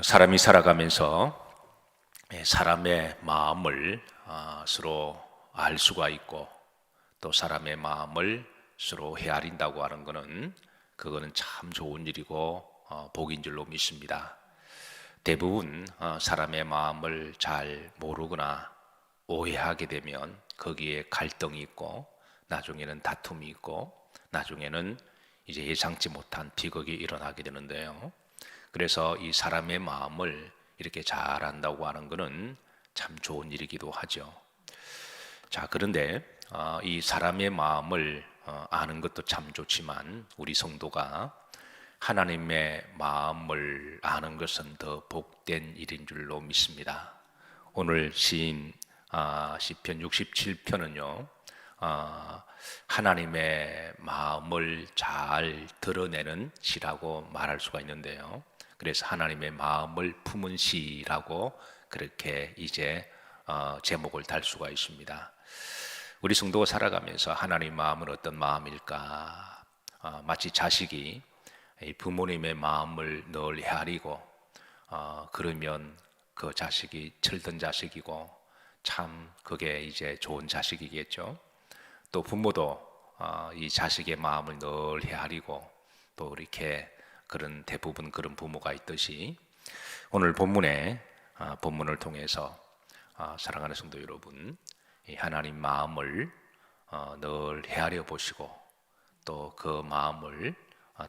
어, 사람이 살아가면서 예, 사람의 마음을 어, 서로 알 수가 있고 또 사람의 마음을 서로 헤아린다고 하는 것은 그거는 참 좋은 일이고 어, 복인 줄로 믿습니다. 대부분 어, 사람의 마음을 잘 모르거나 오해하게 되면 거기에 갈등이 있고 나중에는 다툼이 있고 나중에는 이제 예상치 못한 비극이 일어나게 되는데요. 그래서 이 사람의 마음을 이렇게 잘 안다고 하는 것은 참 좋은 일이기도 하죠. 자, 그런데 어, 이 사람의 마음을 어, 아는 것도 참 좋지만 우리 성도가 하나님의 마음을 아는 것은 더 복된 일인 줄로 믿습니다. 오늘 시인 아, 시편 67편은요. 아, 하나님의 마음을 잘 드러내는 시라고 말할 수가 있는데요. 그래서 하나님의 마음을 품은 시라고 그렇게 이제 어, 제목을 달 수가 있습니다. 우리 성도가 살아가면서 하나님 마음은 어떤 마음일까? 어, 마치 자식이 부모님의 마음을 늘 헤아리고 어, 그러면 그 자식이 철든 자식이고 참 그게 이제 좋은 자식이겠죠. 또 부모도 어, 이 자식의 마음을 늘 헤아리고 또 이렇게 그런 대부분 그런 부모가 있듯이 오늘 본문에 어, 본문을 통해서 어, 사랑하는 성도 여러분 하나님 마음을 늘 헤아려 보시고 또 그 마음을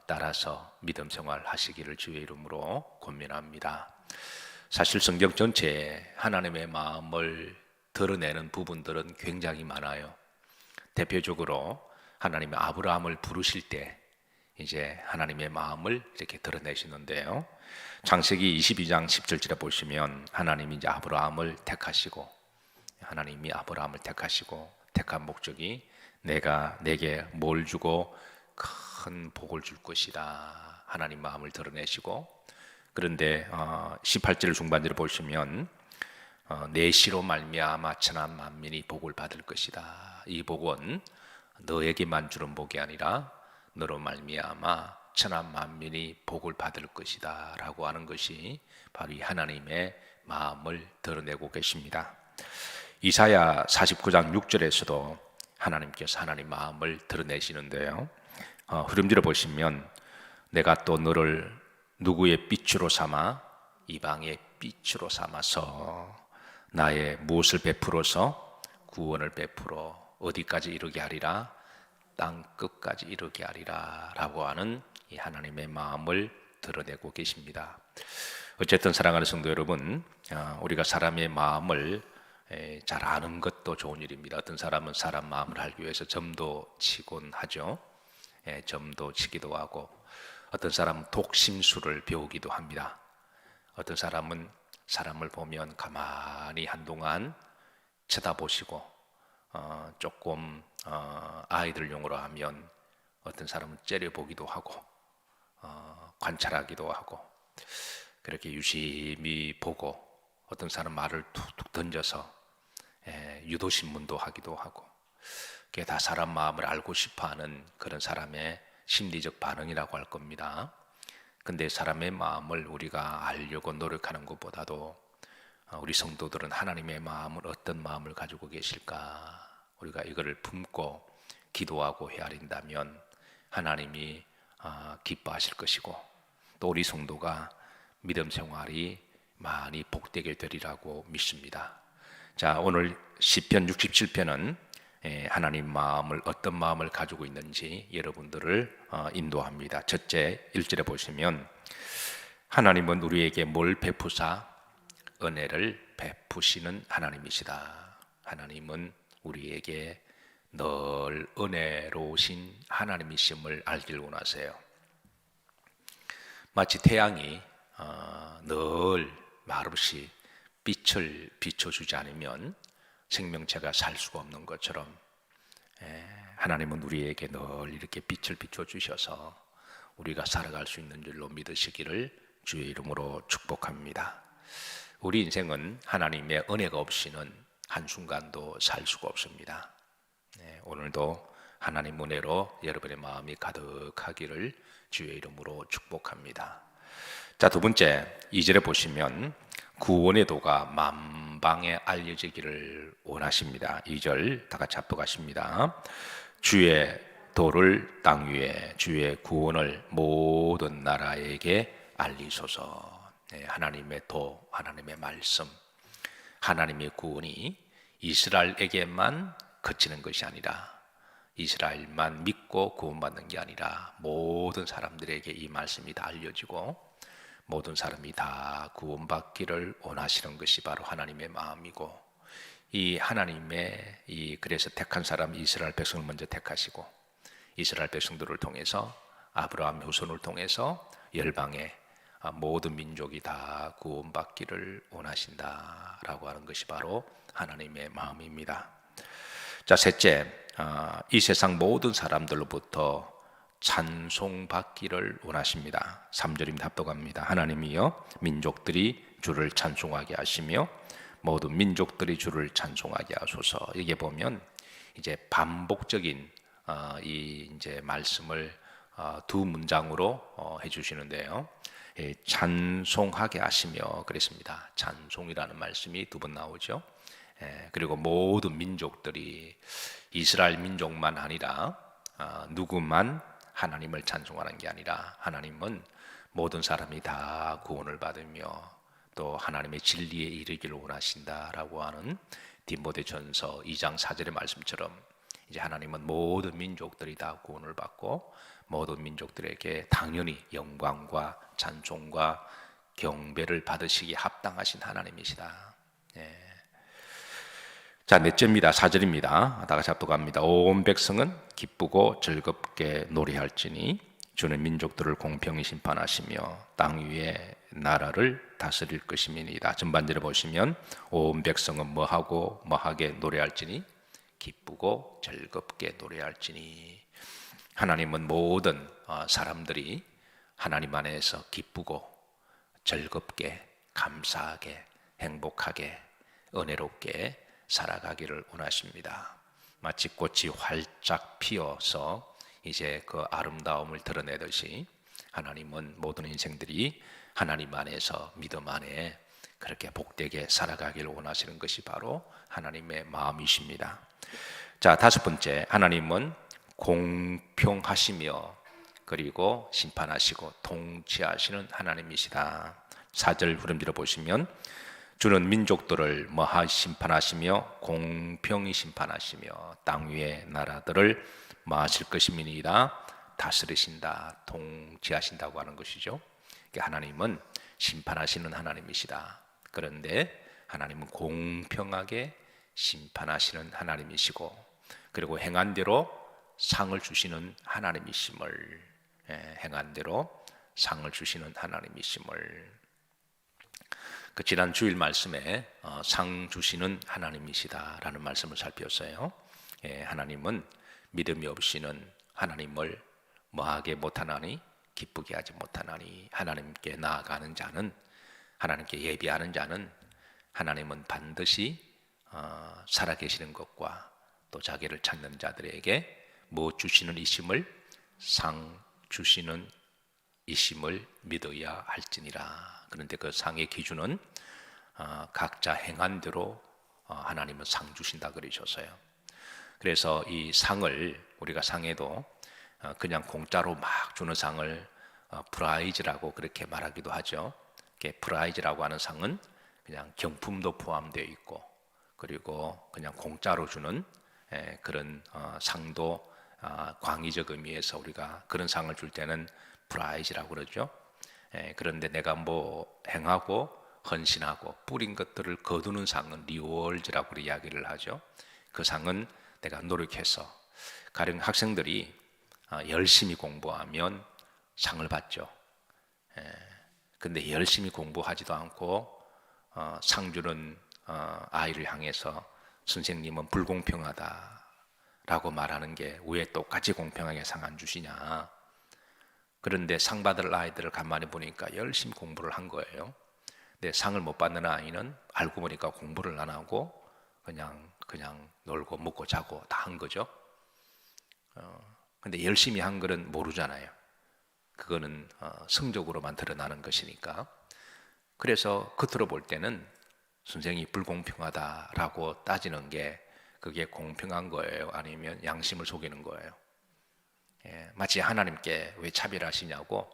따라서 믿음 생활 하시기를 주의 이름으로 권면합니다. 사실 성경 전체에 하나님의 마음을 드러내는 부분들은 굉장히 많아요. 대표적으로 하나님의 아브라함을 부르실 때 이제 하나님의 마음을 이렇게 드러내시는데요. 창세기 22장 10절쯤에 보시면 하나님이 이제 아브라함을 택하시고 하나님이 아브라함을 택하시고 택한 목적이 내가 내게 뭘 주고 큰 복을 줄 것이다. 하나님 마음을 드러내시고 그런데 18절 어, 중반절을 보시면 어, 내시로 말미암아 천한 만민이 복을 받을 것이다. 이 복은 너에게만 주는 복이 아니라 너로 말미암아 천한 만민이 복을 받을 것이다라고 하는 것이 바로 이 하나님의 마음을 드러내고 계십니다. 이사야 49장 6절에서도 하나님께서 하나님 마음을 드러내시는데요. 어, 흐름지를 보시면 내가 또 너를 누구의 빛으로 삼아 이방의 빛으로 삼아서 나의 무엇을 베풀어서 구원을 베풀어 어디까지 이르게 하리라 땅 끝까지 이르게 하리라라고 하는 이 하나님의 마음을 드러내고 계십니다. 어쨌든 사랑하는 성도 여러분, 아, 우리가 사람의 마음을 잘 아는 것도 좋은 일입니다. 어떤 사람은 사람 마음을 알기 위해서 점도 치곤 하죠. 점도 치기도 하고, 어떤 사람은 독심술을 배우기도 합니다. 어떤 사람은 사람을 보면 가만히 한동안 쳐다보시고 어, 조금 어, 아이들용으로 하면 어떤 사람은 째려보기도 하고 어, 관찰하기도 하고 그렇게 유심히 보고 어떤 사람 말을 툭툭 던져서 에, 유도신문도 하기도 하고 그게 다 사람 마음을 알고 싶어하는 그런 사람의 심리적 반응이라고 할 겁니다. 근데 사람의 마음을 우리가 알려고 노력하는 것보다도 어, 우리 성도들은 하나님의 마음을 어떤 마음을 가지고 계실까? 우리가 이거를 품고 기도하고 헤아린다면 하나님이 어, 기뻐하실 것이고 또 우리 성도가 믿음 생활이 많이 복되게 되리라고 믿습니다. 자, 오늘 시편 67편은 예, 하나님 마음을 어떤 마음을 가지고 있는지 여러분들을 어, 인도합니다. 첫째 1절에 보시면 하나님은 우리에게 뭘 베푸사 은혜를 베푸시는 하나님이시다. 하나님은 우리에게 늘 은혜로우신 하나님이심을 알길 원하세요. 마치 태양이 어, 늘 말없이 빛을 비춰주지 않으면 생명체가 살 수가 없는 것처럼 예, 하나님은 우리에게 늘 이렇게 빛을 비춰 주셔서 우리가 살아갈 수 있는 줄로 믿으시기를 주의 이름으로 축복합니다. 우리 인생은 하나님의 은혜가 없이는 한순간도 살 수가 없습니다. 네, 오늘도 하나님 은혜로 여러분의 마음이 가득하기를 주의 이름으로 축복합니다. 자, 두 번째, 2절에 보시면 구원의 도가 만방에 알려지기를 원하십니다. 2절 다 같이 합독하십니다. 주의 도를 땅 위에 주의 구원을 모든 나라에게 알리소서. 네, 하나님의 도, 하나님의 말씀, 하나님의 구원이 이스라엘에게만 그치는 것이 아니라 이스라엘만 믿고 구원받는 게 아니라 모든 사람들에게 이 말씀이 다 알려지고 모든 사람이 다 구원받기를 원하시는 것이 바로 하나님의 마음이고 이 하나님의 이 그래서 택한 사람 이스라엘 백성을 먼저 택하시고 이스라엘 백성들을 통해서 아브라함 후손을 통해서 열방의 모든 민족이 다 구원받기를 원하신다라고 하는 것이 바로 하나님의 마음입니다. 자, 셋째, 아, 이 세상 모든 사람들로부터 찬송받기를 원하십니다. 3절입니다. 합독합니다. 하나님이여 민족들이 주를 찬송하게 하시며 모든 민족들이 주를 찬송하게 하소서. 이게 보면 이제 반복적인 어, 이 이제 말씀을 어, 두 문장으로 어, 해주시는데요. 예, 찬송하게 하시며 그랬습니다. 찬송이라는 말씀이 두 번 나오죠. 예, 그리고 모든 민족들이 이스라엘 민족만 아니라 어, 누구만 하나님을 찬송하는 게 아니라 하나님은 모든 사람이 다 구원을 받으며 또 하나님의 진리에 이르기를 원하신다라고 하는 디모데전서 2장 4절의 말씀처럼 이제 하나님은 모든 민족들이 다 구원을 받고 모든 민족들에게 당연히 영광과 찬송과 경배를 받으시기 합당하신 하나님이시다. 예. 자, 넷째입니다. 사절입니다. 다 같이 합독합니다. 온 백성은 기쁘고 즐겁게 노래할지니 주는 민족들을 공평히 심판하시며 땅 위에 나라를 다스릴 것임이니이다. 전반절에 보시면 온 백성은 뭐하고 뭐하게 노래할지니 기쁘고 즐겁게 노래할지니 하나님은 모든 어, 사람들이 하나님 안에서 기쁘고 즐겁게 감사하게 행복하게 은혜롭게 살아가기를 원하십니다. 마치 꽃이 활짝 피어서 이제 그 아름다움을 드러내듯이 하나님은 모든 인생들이 하나님 안에서 믿음 안에 그렇게 복되게 살아가기를 원하시는 것이 바로 하나님의 마음이십니다. 자, 다섯 번째. 하나님은 공평하시며 그리고 심판하시고 통치하시는 하나님이시다. 4절 후렴지를 보시면 주는 민족들을 뭐하 심판하시며 공평히 심판하시며 땅 위의 나라들을 마실 것임이니이다 다스리신다 통치하신다고 하는 것이죠. 하나님은 심판하시는 하나님이시다. 그런데 하나님은 공평하게 심판하시는 하나님이시고 그리고 행한 대로 상을 주시는 하나님이심을 예, 행한 대로 상을 주시는 하나님이심을 그 지난 주일 말씀에 어, 상 주시는 하나님이시다라는 말씀을 살폈어요. 예, 하나님은 믿음이 없이는 하나님을 뭐하게 못하나니 기쁘게 하지 못하나니 하나님께 나아가는 자는 하나님께 예비하는 자는 하나님은 반드시 어, 살아계시는 것과 또 자기를 찾는 자들에게 뭐 주시는 이심을 상 주시는 이심을 믿어야 할지니라. 그런데 그 상의 기준은 어, 각자 행한 대로 어, 하나님은 상 주신다 그러셨어요. 그래서 이 상을 우리가 상에도 어, 그냥 공짜로 막 주는 상을 프라이즈라고 그렇게 말하기도 하죠. 프라이즈라고 하는 상은 그냥 경품도 포함되어 있고 그리고 그냥 공짜로 주는 예, 그런 어, 상도 아, 광의적 의미에서 우리가 그런 상을 줄 때는 프라이즈라고 그러죠. 예, 그런데 내가 뭐 행하고 헌신하고 뿌린 것들을 거두는 상은 리월즈라고 이야기를 하죠. 그 상은 내가 노력해서 가령 학생들이 아, 열심히 공부하면 상을 받죠. 예, 근데 열심히 공부하지도 않고 어, 상 주는 어, 아이를 향해서 선생님은 불공평하다 라고 말하는 게 왜 똑같이 공평하게 상 안 주시냐? 그런데 상 받을 아이들을 간만에 보니까 열심히 공부를 한 거예요. 근데 상을 못 받는 아이는 알고 보니까 공부를 안 하고 그냥 그냥 놀고 먹고 자고 다 한 거죠. 어, 근데 열심히 한 거는 모르잖아요. 그거는 어, 성적으로만 드러나는 것이니까. 그래서 겉으로 볼 때는 선생이 불공평하다라고 따지는 게 그게 공평한 거예요? 아니면 양심을 속이는 거예요? 예, 마치 하나님께 왜 차별하시냐고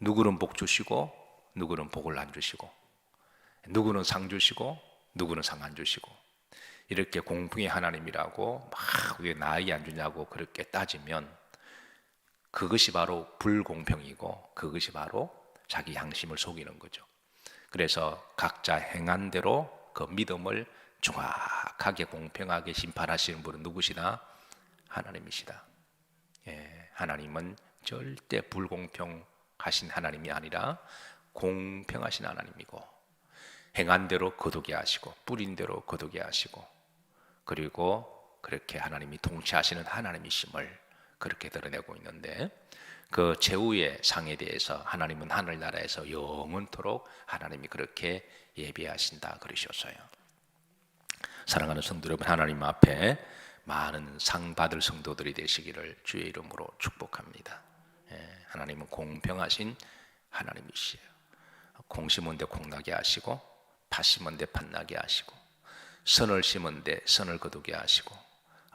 누구는 복 주시고 누구는 복을 안 주시고 누구는 상 주시고 누구는 상 안 주시고 이렇게 공평의 하나님이라고 막 왜 나에게 안 주냐고 그렇게 따지면 그것이 바로 불공평이고 그것이 바로 자기 양심을 속이는 거죠. 그래서 각자 행한 대로 그 믿음을 정확하게 공평하게 심판하시는 분은 누구시나 하나님이시다. 예, 하나님은 절대 불공평하신 하나님이 아니라 공평하신 하나님이고 행한 대로 거두게 하시고 뿌린 대로 거두게 하시고 그리고 그렇게 하나님이 통치하시는 하나님이심을 그렇게 드러내고 있는데 그 제후의 상에 대해서 하나님은 하늘나라에서 영원토록 하나님이 그렇게 예비하신다 그러셨어요. 사랑하는 성도 여러분, 하나님 앞에 많은 상 받을 성도들이 되시기를 주의 이름으로 축복합니다. 예, 하나님은 공평하신 하나님이시에요. 공 심은 데 공나게 하시고 팥 심은 데 팥나게 하시고 선을 심은 데 선을 거두게 하시고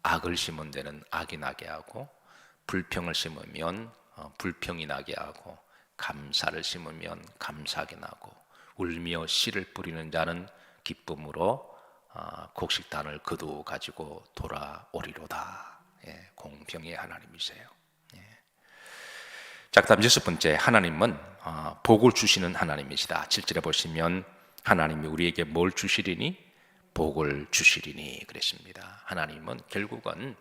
악을 심은 데는 악이 나게 하고 불평을 심으면 어, 불평이 나게 하고 감사를 심으면 감사하게 나고 울며 씨를 뿌리는 자는 기쁨으로 어, 곡식단을 거두 가지고 돌아오리로다. 예, 공평의 하나님이세요. 예. 자, 그다음 여섯 번째 하나님은 어, 복을 주시는 하나님이시다. 7절에 보시면 하나님이 우리에게 뭘 주시리니 복을 주시리니 그랬습니다. 하나님은 결국은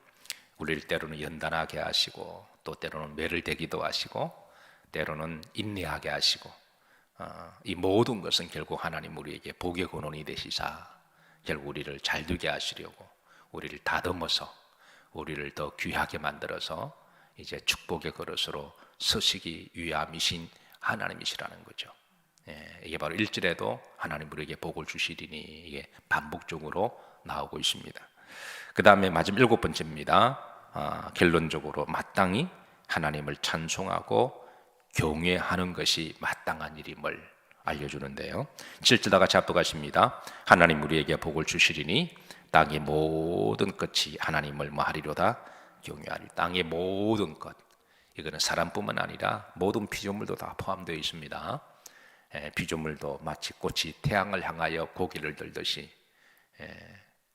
우리를 때로는 연단하게 하시고 또 때로는 매를 대기도 하시고 때로는 인내하게 하시고 어, 이 모든 것은 결국 하나님 우리에게 복의 근원이 되시사 결국 우리를 잘 되게 하시려고 우리를 다듬어서 우리를 더 귀하게 만들어서 이제 축복의 그릇으로 서시기 위함이신 하나님이시라는 거죠. 예, 이게 바로 1절에도 하나님 우리에게 복을 주시리니 이게 반복적으로 나오고 있습니다. 그 다음에 마지막 일곱 번째입니다. 아, 결론적으로 마땅히 하나님을 찬송하고 경외하는 것이 마땅한 일임을 알려주는데요. 7절 다 같이 합독하십니다. 하나님 우리에게 복을 주시리니 땅의 모든 것이 하나님을 뭐하리로다 경외하리. 땅의 모든 것. 이거는 사람뿐만 아니라 모든 피조물도 다 포함되어 있습니다. 에, 피조물도 마치 꽃이 태양을 향하여 고개를 들듯이 에,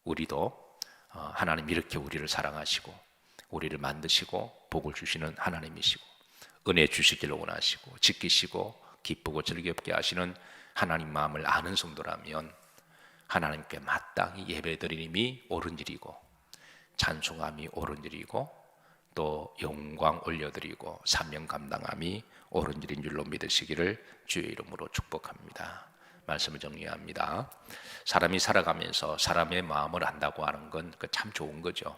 우리도 어, 하나님 이렇게 우리를 사랑하시고 우리를 만드시고 복을 주시는 하나님이시고 은혜 주시기를 원하시고 지키시고 기쁘고 즐겁게 하시는 하나님 마음을 아는 성도라면 하나님께 마땅히 예배드리님이 옳은 일이고 찬송함이 옳은 일이고 또 영광 올려드리고 사명 감당함이 옳은 일인 줄로 믿으시기를 주의 이름으로 축복합니다. 말씀을 정리합니다. 사람이 살아가면서 사람의 마음을 안다고 하는 건 참 좋은 거죠.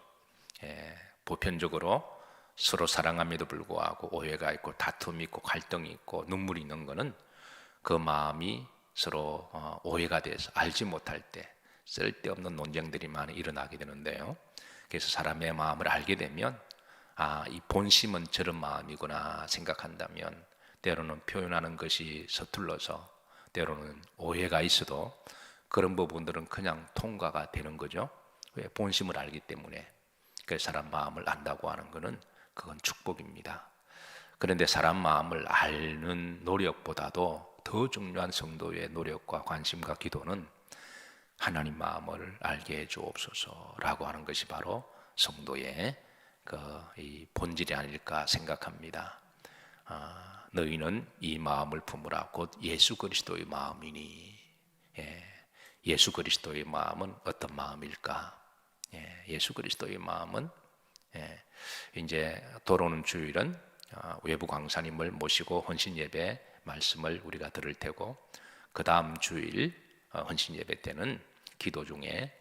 예, 보편적으로 서로 사랑함에도 불구하고 오해가 있고 다툼이 있고 갈등이 있고 눈물이 있는 것은 그 마음이 서로 어, 오해가 돼서 알지 못할 때 쓸데없는 논쟁들이 많이 일어나게 되는데요. 그래서 사람의 마음을 알게 되면 아, 이 본심은 저런 마음이구나 생각한다면 때로는 표현하는 것이 서툴러서 때로는 오해가 있어도 그런 부분들은 그냥 통과가 되는 거죠. 왜 본심을 알기 때문에 그 사람 마음을 안다고 하는 것은 그건 축복입니다. 그런데 사람 마음을 아는 노력보다도 더 중요한 성도의 노력과 관심과 기도는 하나님 마음을 알게 해 주옵소서라고 하는 것이 바로 성도의 그 본질이 아닐까 생각합니다. 아, 너희는 이 마음을 품으라 곧 예수 그리스도의 마음이니 예, 수 그리스도의 마음은 어떤 마음일까? 예, 수 그리스도의 마음은 예, 이제 돌아오는 주일은 어, 외부 강사님을 모시고 헌신 예배 말씀을 우리가 들을 테고 그 다음 주일 어, 헌신 예배 때는 기도 중에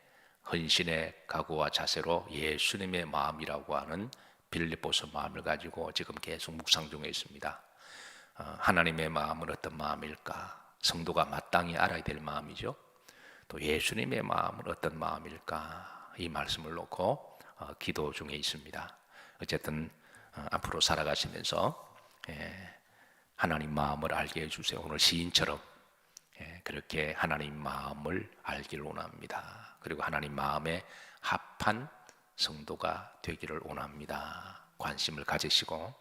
헌신의 각오와 자세로 예수님의 마음이라고 하는 빌립보서 마음을 가지고 지금 계속 묵상 중에 있습니다. 어, 하나님의 마음은 어떤 마음일까? 성도가 마땅히 알아야 될 마음이죠. 또 예수님의 마음은 어떤 마음일까? 이 말씀을 놓고 기도 중에 있습니다. 어쨌든 어, 앞으로 살아가시면서 예, 하나님 마음을 알게 해주세요. 오늘 시인처럼 예, 예, 그렇게 하나님 마음을 알기를 원합니다. 그리고 하나님 마음에 합한 성도가 되기를 원합니다. 관심을 가지시고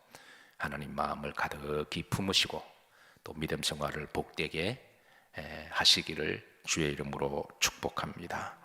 하나님 마음을 가득히 품으시고 또 믿음 생활을 복되게 에, 하시기를 주의 이름으로 축복합니다.